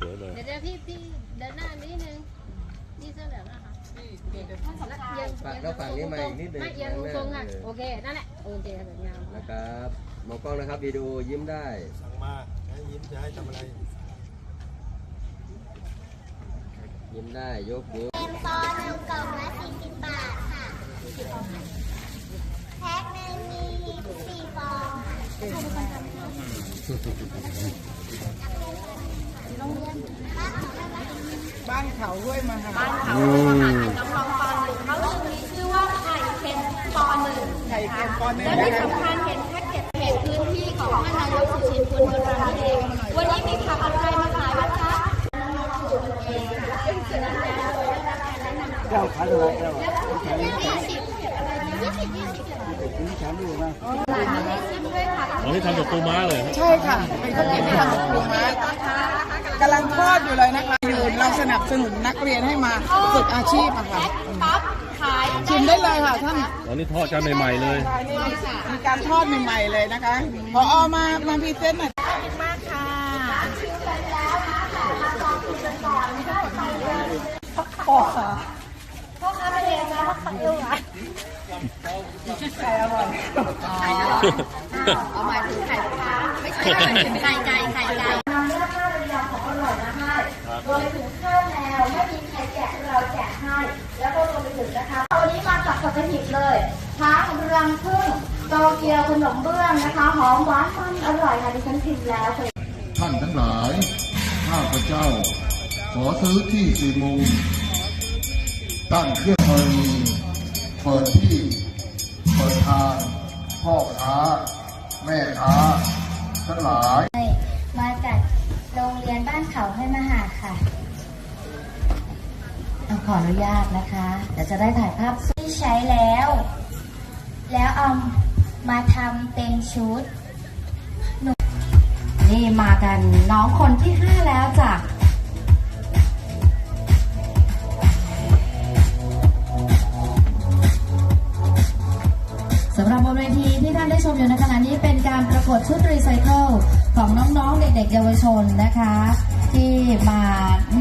สวยเลยเดี๋ยวเดี๋ยวพี่พี่เดินหน้านิดนึงนี่เสื้อเหลืองอะค่ะยังฝากแล้วฝากนี้มาอีกนิดนึงไม่ยังทรงๆอะเออโอเคนั่นแหละโอเคสวยงามนะครับมองกล้องนะครับวิดีโอยิ้มได้สั่งมาให้ยิ้มจะให้ทำอะไร ยิ้มได้ยกนิ้วเป็นปอหนึ่งกล่องละ40บาทค่ะแพ็คหนึ่งมีสี่ฟองค่ะโรงเรียนบ้านของแม่บ้านบ้านเขาห้วยมาหาบ้านเขาเลยมาหาน้องๆปหนึ่งเขาจึงมีชื่อว่าไข่เค็มปหนึ่งไข่เค็มปอหนึ่งและนะที่คะสำคัญเห็นแพ็กเกจเพจพื้นที่ของท่านนายกสุชินคุณบนราเองวันนี้มีผักอะไรมาขายบ้างคะอ๋อนี่ทำจากปูม้าเลยครับใช่ค่ะ เป็นข้าวเกรี๊ยวที่ทำจากปูม้ากำลังทอดอยู่เลยนะคะ คือเราสนับสนุนนักเรียนให้มาฝึกอาชีพอะค่ะปั๊บขายชิมได้เลยค่ะท่านอ๋อนี่ทอดกันใหม่ๆเลย มีการทอดใหม่ๆเลยนะคะพออมามาพรีเซนต์หน่อยมากค่ะพ่อค้าไม่เลยนะพ่อค้าเอวอะเอาหมายถึงไข่ลูกค้าไม่ใช่ไข่ไก่ไก่ไข่ไก่ รวมไปถึงข้าวแมวไม่มีใครแกะเราแจกให้ แล้วก็รวมไปถึงนะคะวันนี้มาจากสัตหีบเลยทั้งรังผึ้งโตเกียวขนมเบื้องนะคะ หอมหวานมันอร่อยค่ะดิฉันชิมแล้วเคยท่านทั้งหลาย ข้าพเจ้า ขอซื้อที่สี่มุมตั้งเครื่องธรณีเปิดที่เปิดทางพ่อค้า แม่ค้าทั้งหลายมาจากโรงเรียนบ้านเขาให้มาหาค่ะขออนุญาตนะคะเดี๋ยวจะได้ถ่ายภาพที่ใช้แล้ว แล้วเอามาทำเป็นชุดนี่มากันน้องคนที่5แล้วจ้ะสำหรับบนเวทีที่ท่านได้ชมอยู่ในขณะนี้เป็นการประกวดชุดรีไซเคิล ของน้องๆ เด็กๆ เยาวชนนะคะ ที่มา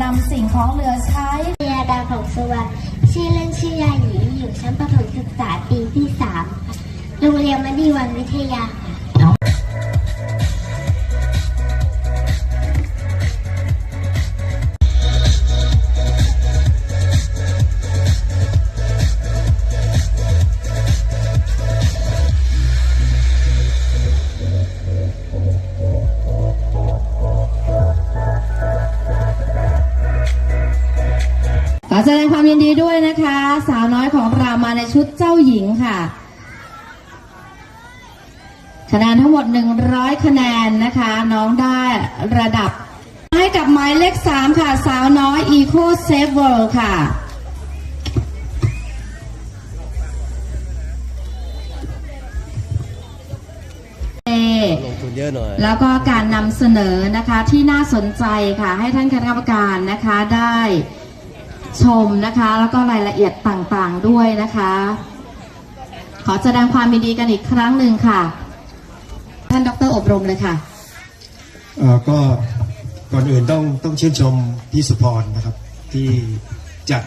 นำสิ่งของเหลือใช้ยาดาของสวัสดิ์ชื่อเล่นชื่อยาหยีอยู่ชั้นประถมศึกษาปีที่สามโรงเรียนมณีวันวิทยาค่ะ แสดงความยินดีด้วยนะคะ สาวน้อยของเรามาในชุดเจ้าหญิงค่ะคะแนนทั้งหมด 100 คะแนนนะคะ น้องได้ระดับ ให้กับหมายเลข 3 ค่ะ สาวน้อย Eco Safe World ค่ะลงทุนเยอะหน่อยแล้วก็การนำเสนอนะคะที่น่าสนใจค่ะ ให้ท่านคณะกรรมการนะคะได้ ชมนะคะ แล้วก็รายละเอียดต่างๆด้วยนะคะ ขอแสดงความยินดีกันอีกครั้งหนึ่งค่ะ ท่านดรอบรมเลยค่ะเอ่อก็ก่อนอื่นต้องต้องชื่นชมพี่สุพรนะครับ ที่จัด